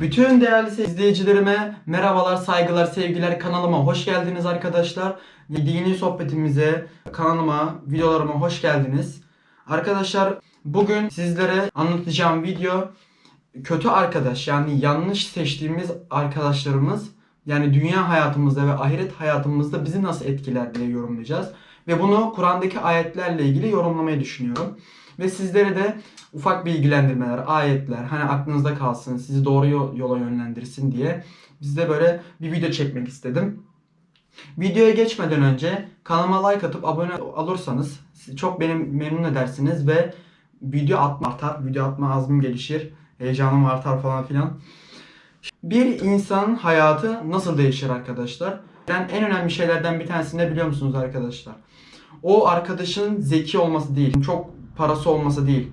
Bütün değerli izleyicilerime merhabalar, saygılar, sevgiler. Kanalıma hoş geldiniz arkadaşlar. Dini sohbetimize, kanalıma, videolarıma hoş geldiniz. Arkadaşlar bugün sizlere anlatacağım video kötü arkadaş yani yanlış seçtiğimiz arkadaşlarımız yani dünya hayatımızda ve ahiret hayatımızda bizi nasıl etkiler diye yorumlayacağız. Ve bunu Kur'an'daki ayetlerle ilgili yorumlamayı düşünüyorum. Ve sizlere de ufak bilgilendirmeler, ayetler hani aklınızda kalsın, sizi doğru yo- yola yönlendirsin diye bizde böyle bir video çekmek istedim. Videoya geçmeden önce kanalıma like atıp abone olursanız çok benim memnun edersiniz ve video atma artar, video atma azmim gelişir, heyecanım artar falan filan. Bir insanın hayatı nasıl değişir arkadaşlar? Yani en önemli şeylerden bir tanesi ne biliyor musunuz arkadaşlar? O arkadaşın zeki olması değil, çok parası olması değil.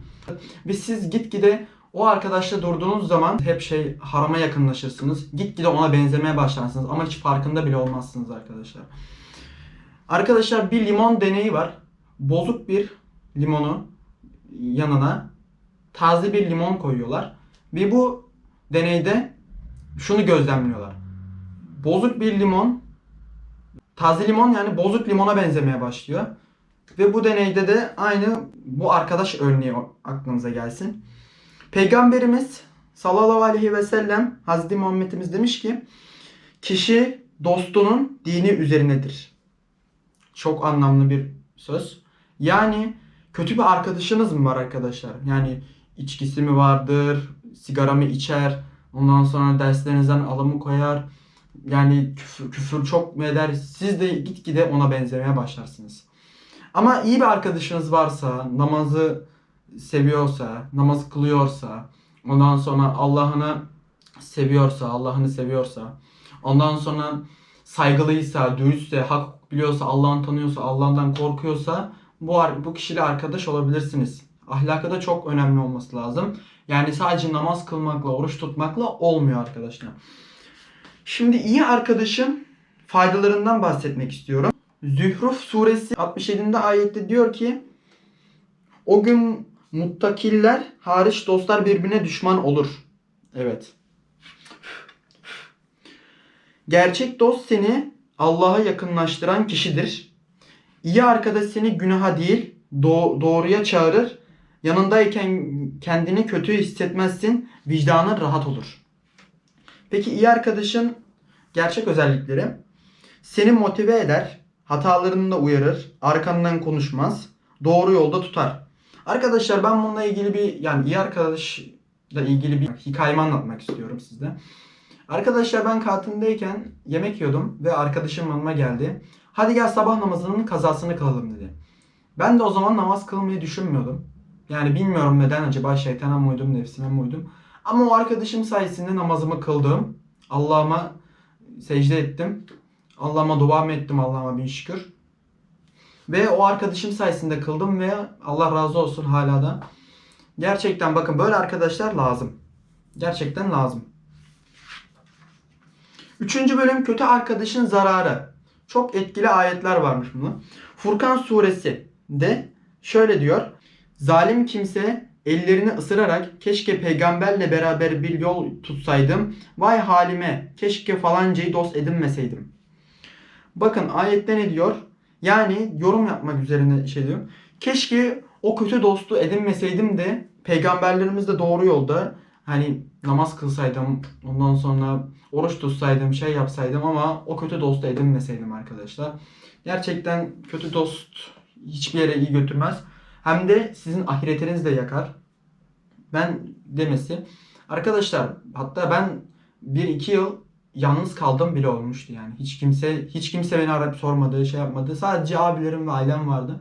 Ve siz gitgide o arkadaşla durduğunuz zaman hep şey harama yakınlaşırsınız. Gitgide ona benzemeye başlarsınız ama hiç farkında bile olmazsınız arkadaşlar. Arkadaşlar bir limon deneyi var. Bozuk bir limonu yanına taze bir limon koyuyorlar. Ve bu deneyde şunu gözlemliyorlar. Bozuk bir limon taze limon yani bozuk limona benzemeye başlıyor. Ve bu deneyde de aynı bu arkadaş örneği aklınıza gelsin. Peygamberimiz sallallahu aleyhi ve sellem Hazreti Muhammed'imiz demiş ki kişi dostunun dini üzerinedir. Çok anlamlı bir söz. Yani kötü bir arkadaşınız mı var arkadaşlar? Yani içkisi mi vardır, sigara mı içer, ondan sonra derslerinizden alımı koyar. Yani küfür, küfür çok mu eder? Siz de gitgide ona benzemeye başlarsınız. Ama iyi bir arkadaşınız varsa, namazı seviyorsa, namaz kılıyorsa, ondan sonra Allah'ını seviyorsa, Allah'ını seviyorsa, ondan sonra saygılıysa, dürüstse, hak biliyorsa, Allah'ını tanıyorsa, Allah'tan korkuyorsa bu bu kişiyle arkadaş olabilirsiniz. Ahlakı da çok önemli olması lazım. Yani sadece namaz kılmakla, oruç tutmakla olmuyor arkadaşlar. Şimdi iyi arkadaşın faydalarından bahsetmek istiyorum. Zühruf suresi 67'de ayette diyor ki o gün muttakiller hariç dostlar birbirine düşman olur. Evet. Gerçek dost seni Allah'a yakınlaştıran kişidir. İyi arkadaş seni günaha değil do- doğruya çağırır. Yanındayken kendini kötü hissetmezsin. Vicdanın rahat olur. Peki iyi arkadaşın gerçek özellikleri seni motive eder, hatalarını da uyarır, arkandan konuşmaz, doğru yolda tutar. Arkadaşlar ben bununla ilgili bir yani iyi arkadaşla ilgili bir hikayemi anlatmak istiyorum sizde. Arkadaşlar ben kantimdeyken yemek yiyordum ve arkadaşım yanıma geldi. Hadi gel sabah namazının kazasını kılalım dedi. Ben de o zaman namaz kılmayı düşünmüyordum. Yani bilmiyorum neden acaba şeytana mı uydum, nefsime mi uydum. Ama o arkadaşım sayesinde namazımı kıldım. Allah'ıma secde ettim. Allah'ıma dua mı ettim Allah'ıma bin şükür. Ve o arkadaşım sayesinde kıldım ve Allah razı olsun hala da. Gerçekten bakın böyle arkadaşlar lazım. Gerçekten lazım. Üçüncü bölüm kötü arkadaşın zararı. Çok etkili ayetler varmış bunu. Furkan suresi de şöyle diyor. Zalim kimse ellerini ısırarak keşke peygamberle beraber bir yol tutsaydım. Vay halime keşke falancayı dost edinmeseydim. Bakın ayette ne diyor? Yani yorum yapmak üzerine şey diyor. Keşke o kötü dostu edinmeseydim de peygamberlerimiz de doğru yolda hani namaz kılsaydım ondan sonra oruç tutsaydım şey yapsaydım ama o kötü dostu edinmeseydim arkadaşlar. Gerçekten kötü dost hiçbir yere iyi götürmez. Hem de sizin ahiretiniz de yakar. Ben demesi. Arkadaşlar hatta ben 1-2 yıl yalnız kaldım bile olmuştu yani. Hiç kimse hiç kimse beni arayıp sormadı, şey yapmadı. Sadece abilerim ve ailem vardı.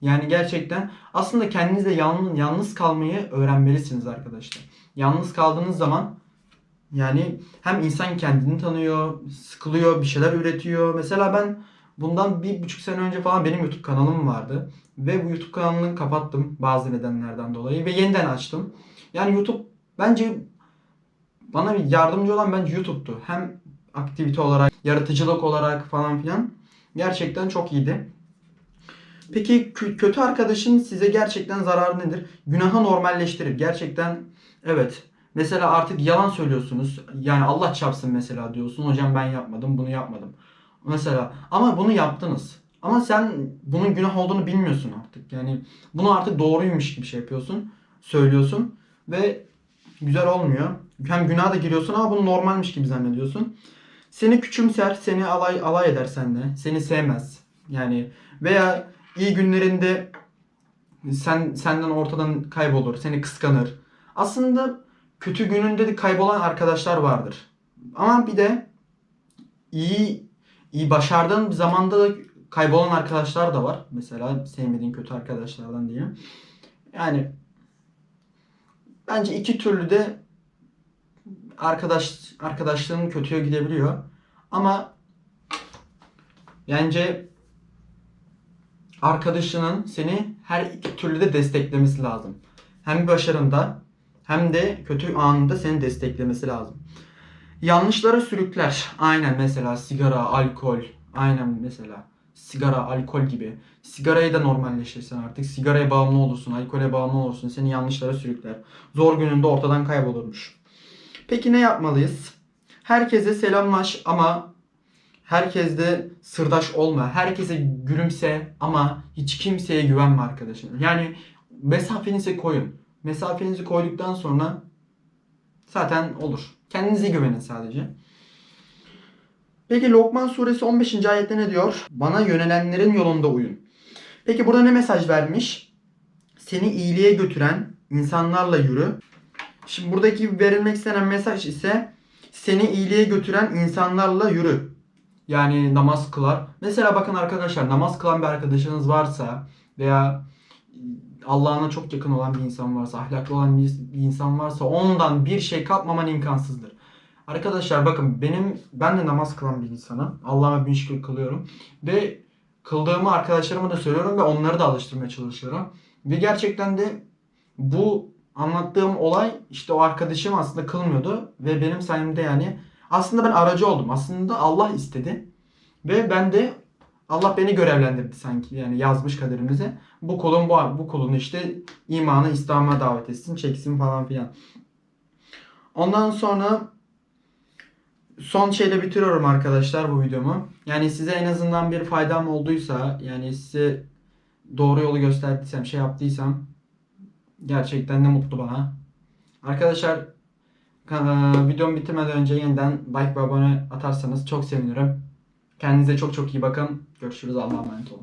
Yani gerçekten aslında kendinizle yalnız, yalnız kalmayı öğrenmelisiniz arkadaşlar. Yalnız kaldığınız zaman yani hem insan kendini tanıyor, sıkılıyor, bir şeyler üretiyor. Mesela ben bundan bir buçuk sene önce falan benim YouTube kanalım vardı. Ve bu YouTube kanalını kapattım bazı nedenlerden dolayı ve yeniden açtım. Yani YouTube bence bana bir yardımcı olan bence YouTube'tu. Hem aktivite olarak, yaratıcılık olarak falan filan. Gerçekten çok iyiydi. Peki kö- kötü arkadaşın size gerçekten zararı nedir? Günahı normalleştirir. Gerçekten evet. Mesela artık yalan söylüyorsunuz. Yani Allah çarpsın mesela diyorsun. Hocam ben yapmadım, bunu yapmadım. Mesela ama bunu yaptınız. Ama sen bunun günah olduğunu bilmiyorsun artık. Yani bunu artık doğruymuş gibi şey yapıyorsun. Söylüyorsun ve güzel olmuyor. Hem günaha da giriyorsun ama bunu normalmiş gibi zannediyorsun. Seni küçümser, seni alay alay eder seninle. Seni sevmez. Yani veya iyi günlerinde sen senden ortadan kaybolur, seni kıskanır. Aslında kötü gününde de kaybolan arkadaşlar vardır. Ama bir de iyi iyi başardığın bir zamanda da kaybolan arkadaşlar da var. Mesela sevmediğin kötü arkadaşlardan diye. Yani bence iki türlü de arkadaş arkadaşlığın kötüye gidebiliyor. Ama bence arkadaşının seni her iki türlü de desteklemesi lazım. Hem başarında hem de kötü anında seni desteklemesi lazım. Yanlışlara sürükler. Aynen mesela sigara, alkol. Aynen mesela sigara, alkol gibi. Sigarayı da normalleşirsen artık. Sigaraya bağımlı olursun, alkole bağımlı olursun. Seni yanlışlara sürükler. Zor gününde ortadan kaybolurmuş. Peki ne yapmalıyız? Herkese selamlaş ama herkesle sırdaş olma. Herkese gülümse ama hiç kimseye güvenme arkadaşım. Yani mesafenizi koyun. Mesafenizi koyduktan sonra zaten olur. Kendinize güvenin sadece. Peki Lokman suresi 15. ayette ne diyor? Bana yönelenlerin yolunda uyun. Peki burada ne mesaj vermiş? Seni iyiliğe götüren insanlarla yürü. Şimdi buradaki verilmek istenen mesaj ise seni iyiliğe götüren insanlarla yürü. Yani namaz kılar. Mesela bakın arkadaşlar namaz kılan bir arkadaşınız varsa veya Allah'ına çok yakın olan bir insan varsa, ahlaklı olan bir insan varsa ondan bir şey kapmaman imkansızdır. Arkadaşlar bakın benim ben de namaz kılan bir insanım. Allah'ıma bin şükür kılıyorum. Ve kıldığımı arkadaşlarıma da söylüyorum ve onları da alıştırmaya çalışıyorum. Ve gerçekten de bu anlattığım olay işte o arkadaşım aslında kılmıyordu ve benim sayemde yani aslında ben aracı oldum. Aslında Allah istedi ve ben de Allah beni görevlendirdi sanki yani yazmış kaderimize. Bu kulun bu, bu kulun işte imana, İslam'a davet etsin, çeksin falan filan. Ondan sonra son şeyle bitiriyorum arkadaşlar bu videomu. Yani size en azından bir faydam olduysa yani size doğru yolu gösterdiysem, şey yaptıysam gerçekten ne mutlu bana. Arkadaşlar ka- videomu bitirmeden önce yeniden like ve abone atarsanız çok sevinirim. Kendinize çok çok iyi bakın. Görüşürüz. Allah'a emanet olun.